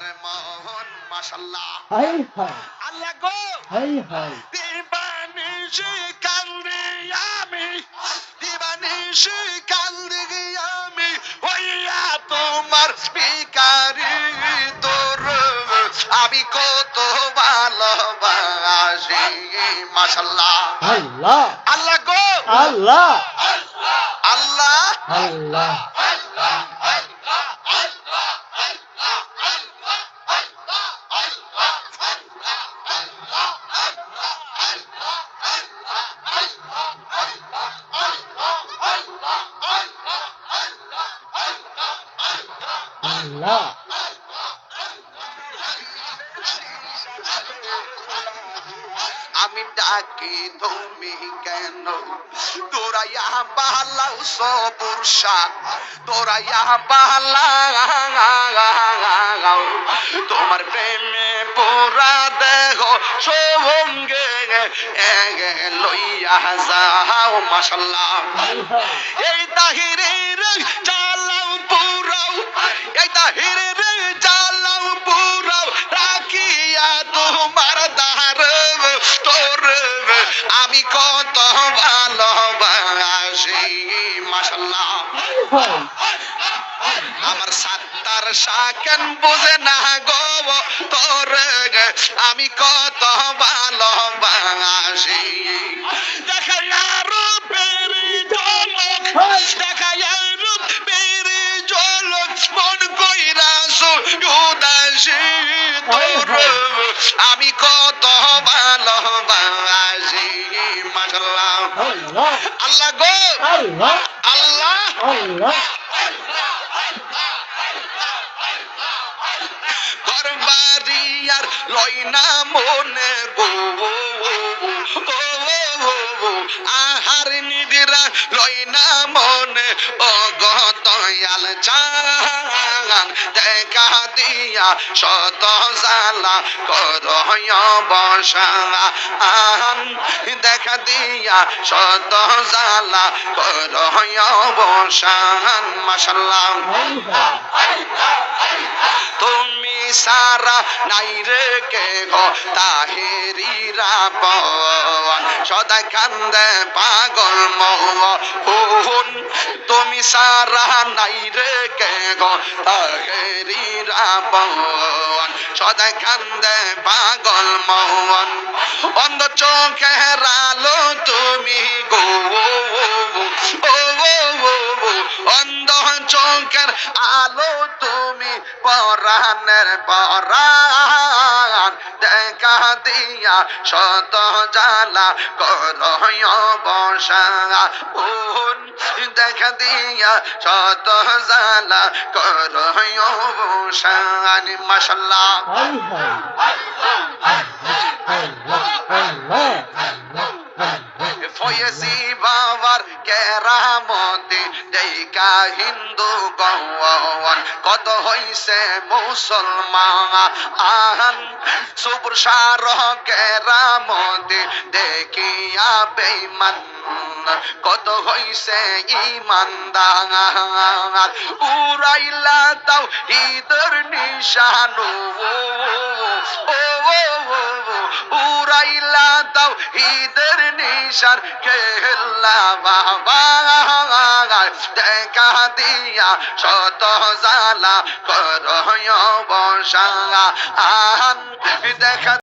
আমার মন মাশাল্লাহ হাই হাই। আল্লাহ গো। হাই হাই। দিবানিশি কান্দি আমি দিবানিশি কান্দি আমি হইয়া তোমার স্পিকারি তোর। আমি কত ভালোবাসি মাশাল্লাহ আল্লাহ। আল্লাহ গো। আল্লাহ আল্লাহ আল্লাহ আল্লাহ। আমি ডাকি, তুমি কেন? তোরাইয়া বালাও সবুর সাত তোরাইয়া বালাও তোমার প্রেমে পোরা দেহ সঙ্গে লইয়া যাও হাই এই তাহিরের চালাও পুরাও এই তাহিরের চালাও পুরাও রাখিয়া তোমার দার তোর আমি কত ভালোবাসি মাশাল্লাহ। আমার সাত্তার শাকেন বুঝে না গো তোর আমি কত তোর আমি কত ভালোবাসি মাশাল্লাহ আল্লাহ। আল্লাহ গো। আল্লাহ। আল্লাহ। আর লই না মনে গো। আহার লই না মনে ও গতয়াল চান, দেখা দিয়া শত জালা করয় বসান দেখা দিয়া শত জালা করয় বসান তুমি সারা নাই রে কে গো তাহেরিরা পন সদা কান্দে পাগল মোহন তুমি সারা নাই রে কে গো তাহেরিরা পন সদা কান্দে পাগল মোহন অন্ধ চোখের আলো তুমি গো ও অন্ধ চোখের আলো তুমি পরাণের পরাণ দেখা দিয়া শত জালা করয় বসা উন, দেখা দিয়া শত জালা করয় বসা মাসাল্লাহ কেরামতে দেখা হিন্দু গওয়ান কত হইছে মুসলমান আহান সুবর সার কেরামতে দেখিয়া বেঈমান কত হইছে ইমানদার উড়াইলা তাও ঈদের নিশানু ও উড়াইলা তাও ঈদের নিশান খেলা বাবা। দেখা দিয়া শত জালা করয় বসা আহান দেখা